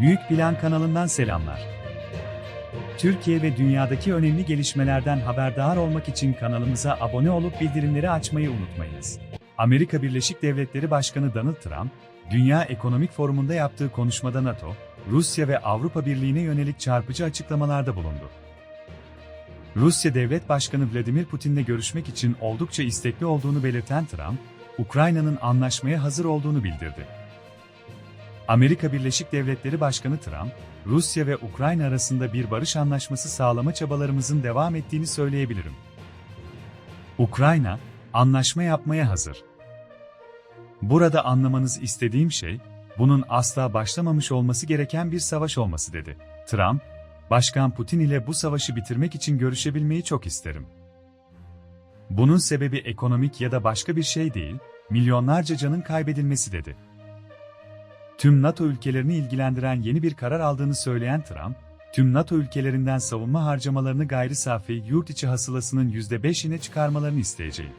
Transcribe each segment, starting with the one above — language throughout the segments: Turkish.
Büyük Plan kanalından selamlar. Türkiye ve dünyadaki önemli gelişmelerden haberdar olmak için kanalımıza abone olup bildirimleri açmayı unutmayınız. Amerika Birleşik Devletleri Başkanı Donald Trump, Dünya Ekonomik Forumu'nda yaptığı konuşmada NATO, Rusya ve Avrupa Birliği'ne yönelik çarpıcı açıklamalarda bulundu. Rusya Devlet Başkanı Vladimir Putin'le görüşmek için oldukça istekli olduğunu belirten Trump, Ukrayna'nın anlaşmaya hazır olduğunu bildirdi. Amerika Birleşik Devletleri Başkanı Trump, Rusya ve Ukrayna arasında bir barış anlaşması sağlama çabalarımızın devam ettiğini söyleyebilirim. Ukrayna, anlaşma yapmaya hazır. Burada anlamanız istediğim şey, bunun asla başlamamış olması gereken bir savaş olması dedi. Trump, Başkan Putin ile bu savaşı bitirmek için görüşebilmeyi çok isterim. Bunun sebebi ekonomik ya da başka bir şey değil, milyonlarca canın kaybedilmesi dedi. Tüm NATO ülkelerini ilgilendiren yeni bir karar aldığını söyleyen Trump, tüm NATO ülkelerinden savunma harcamalarını gayri safi yurt içi hasılasının %5'ine çıkarmalarını isteyeceğim.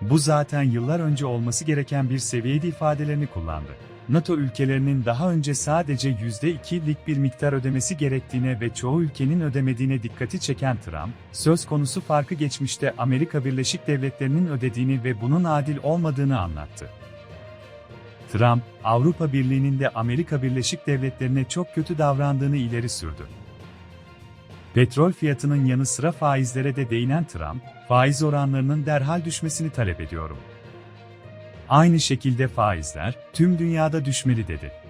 Bu zaten yıllar önce olması gereken bir seviyeydi ifadelerini kullandı. NATO ülkelerinin daha önce sadece %2'lik bir miktar ödemesi gerektiğine ve çoğu ülkenin ödemediğine dikkati çeken Trump, söz konusu farkı geçmişte Amerika Birleşik Devletleri'nin ödediğini ve bunun adil olmadığını anlattı. Trump, Avrupa Birliği'nin de Amerika Birleşik Devletleri'ne çok kötü davrandığını ileri sürdü. Petrol fiyatının yanı sıra faizlere de değinen Trump, faiz oranlarının derhal düşmesini talep ediyorum. Aynı şekilde faizler tüm dünyada düşmeli dedi.